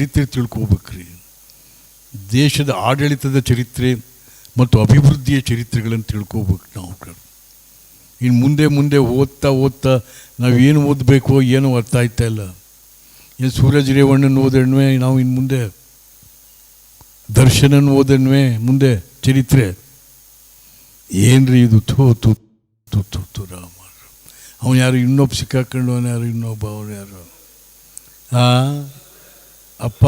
ಚರಿತ್ರೆ ತಿಳ್ಕೊಬೇಕ್ರಿ. ದೇಶದ ಆಡಳಿತದ ಚರಿತ್ರೆ ಮತ್ತು ಅಭಿವೃದ್ಧಿಯ ಚರಿತ್ರೆಗಳನ್ನು ತಿಳ್ಕೊಬೇಕು ನಾವು ಇನ್ನು ಮುಂದೆ ಮುಂದೆ ಓದ್ತಾ ಓದ್ತಾ ನಾವು ಏನು ಓದಬೇಕೋ ಏನೋ ಅರ್ಥ ಆಯ್ತಾ ಇಲ್ಲ. ಏನು ಸೂರಜ್ ರೇವಣ್ಣನ ಓದಣ್ವೆ ನಾವು ಇನ್ನು ಮುಂದೆ. ದರ್ಶನನ ಓದಣ್ವೆ ಮುಂದೆ ಚರಿತ್ರೆ. ಏನ್ರಿ ಇದು? ಥೋ ತು ತು ತು ತು ರಾಮ. ಅವನು ಯಾರು ಇನ್ನೊಬ್ಬ ಸಿಕ್ಕಾಕೊಂಡು ಅವನು ಯಾರು, ಇನ್ನೊಬ್ಬ ಅವನು ಯಾರು? ಹಾಂ ಅಪ್ಪ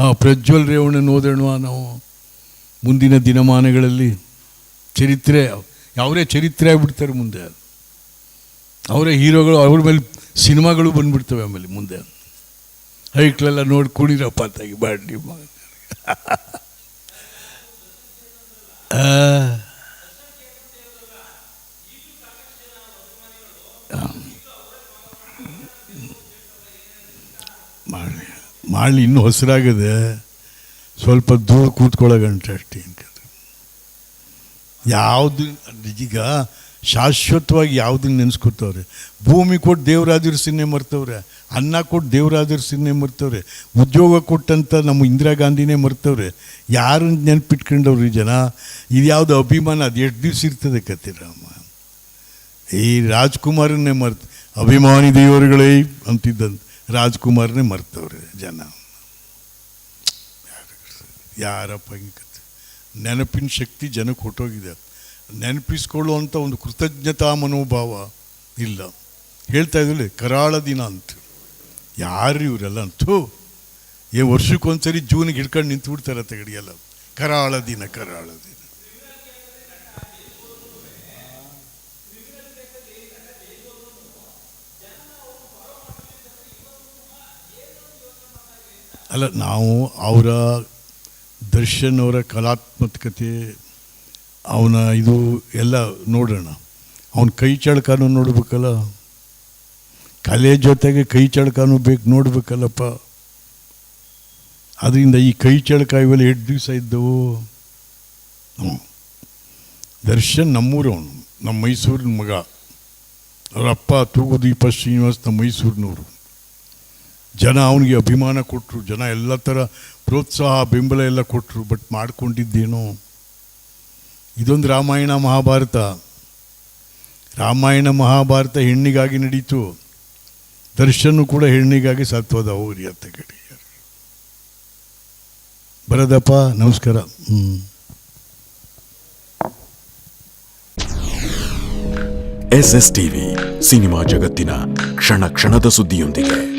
ಹಾಂ ಪ್ರಜ್ವಲ್ ರೇವಣ್ಣನ ಓದೋಣ ನಾವು ಮುಂದಿನ ದಿನಮಾನಗಳಲ್ಲಿ. ಚರಿತ್ರೆ ಅವರೇ ಚರಿತ್ರೆ ಆಗಿಬಿಡ್ತಾರೆ ಮುಂದೆ. ಅವರೇ ಹೀರೋಗಳು, ಅವ್ರ ಮೇಲೆ ಸಿನಿಮಾಗಳು ಬಂದುಬಿಡ್ತವೆ ಆಮೇಲೆ ಮುಂದೆ. ಹೈಕ್ಲೆಲ್ಲ ನೋಡಿ ಕುಣಿರಪ್ಪ ತಾಗಿ ಬಾಡಿ ಆ. ಮಾಡಲಿ ಮಾಡಲಿ ಇನ್ನೂ ಹಸಿರಾಗಿದೆ. ಸ್ವಲ್ಪ ದೂರ ಕೂತ್ಕೊಳ್ಳೋಗಂಟೆ ಅಷ್ಟೇ ಅಂತ ಯಾವುದು ಈಗ ಶಾಶ್ವತವಾಗಿ ಯಾವುದನ್ನ ನೆನೆಸ್ಕೊತವ್ರೆ? ಭೂಮಿ ಕೊಟ್ಟು ದೇವರಾಜರು ಸಿನ್ನೆ ಮರ್ತವ್ರೆ. ಅನ್ನ ಕೊಟ್ಟು ದೇವರಾದಿರು ಸಿನ್ನೆ ಮರ್ತವ್ರೆ. ಉದ್ಯೋಗ ಕೊಟ್ಟಂತ ನಮ್ಮ ಇಂದಿರಾ ಗಾಂಧಿನೇ ಮರ್ತವ್ರೆ. ಯಾರನ್ನ ಈ ಜನ? ಇದು ಯಾವುದು ಅಭಿಮಾನ? ಅದು ಎಷ್ಟು ದಿವ್ಸ ಇರ್ತದೆ ಕತೆ ರಾಮ. ಈ ರಾಜ್ಕುಮಾರನ್ನೇ ಮರ್ತ ಅಭಿಮಾನಿ ದೇವರುಗಳೇ ಅಂತಿದ್ದಂತ. ರಾಜ್ಕುಮಾರ್ನೇ ಮರ್ತವ್ರೆ ಜನ. ಯಾರಪ್ಪ ಹಿಂಗೆ ನೆನಪಿನ ಶಕ್ತಿ ಜನಕ್ಕೆ ಹೊಟ್ಟೋಗಿದೆ ನೆನಪಿಸ್ಕೊಳ್ಳುವಂಥ ಒಂದು ಕೃತಜ್ಞತಾ ಮನೋಭಾವ ಇಲ್ಲ. ಹೇಳ್ತಾ ಇದ್ರಲ್ಲಿ ಕರಾಳ ದಿನ ಅಂತ. ಯಾರು ಇವರೆಲ್ಲ? ಅಂತೂ ಏ, ವರ್ಷಕ್ಕೊಂದ್ಸರಿ ಜೂನಿಗೆ ಹಿಡ್ಕೊಂಡು ನಿಂತು ಬಿಡ್ತಾರೆ ತೆಗಡಿಯಲ್ಲ ಕರಾಳ ದಿನ ಕರಾಳ ದಿನ. ಅಲ್ಲ, ನಾವು ಅವರ ದರ್ಶನ್ ಅವರ ಕಲಾತ್ಮಕತೆ, ಅವನ ಇದು ಎಲ್ಲ ನೋಡೋಣ. ಅವನ ಕೈ ಚಳಕನೂ ನೋಡ್ಬೇಕಲ್ಲ. ಕಲೆ ಜೊತೆಗೆ ಕೈ ಚಳಕನೂ ಬೇಕು, ನೋಡ್ಬೇಕಲ್ಲಪ್ಪ. ಅದರಿಂದ ಈ ಕೈ ಚಳಕ ಇವೆಲ್ಲ ಎಷ್ಟು ದಿವಸ ಇದ್ದವು. ದರ್ಶನ್ ನಮ್ಮೂರವನು, ನಮ್ಮ ಮೈಸೂರಿನ ಮಗ. ಅವರಪ್ಪ ತೂಗು ತೂಗುದೀಪ ಶ್ರೀನಿವಾಸ್ ನಮ್ಮ ಮೈಸೂರಿನವರು. ಜನ ಅವನಿಗೆ ಅಭಿಮಾನ ಕೊಟ್ಟರು ಜನ ಎಲ್ಲ ಥರ ಪ್ರೋತ್ಸಾಹ, ಬೆಂಬಲ ಎಲ್ಲ ಕೊಟ್ಟರು ಬಟ್ ಮಾಡ್ಕೊಂಡಿದ್ದೇನೋ? ಇದೊಂದು ರಾಮಾಯಣ ಮಹಾಭಾರತ. ರಾಮಾಯಣ ಮಹಾಭಾರತ ಹೆಣ್ಣಿಗಾಗಿ ನಡೀತು. ದರ್ಶನ ಕೂಡ ಹೆಣ್ಣಿಗಾಗಿ ಸತ್ವದ ಹೋಗ್ರಿ ಅಂತ ಕಡೆ ಬರದಪ್ಪ, ನಮಸ್ಕಾರ. ಎಸ್ ಎಸ್ ಟಿವಿ, ಸಿನಿಮಾ ಜಗತ್ತಿನ ಕ್ಷಣ ಕ್ಷಣದ ಸುದ್ದಿಯೊಂದಿಗೆ.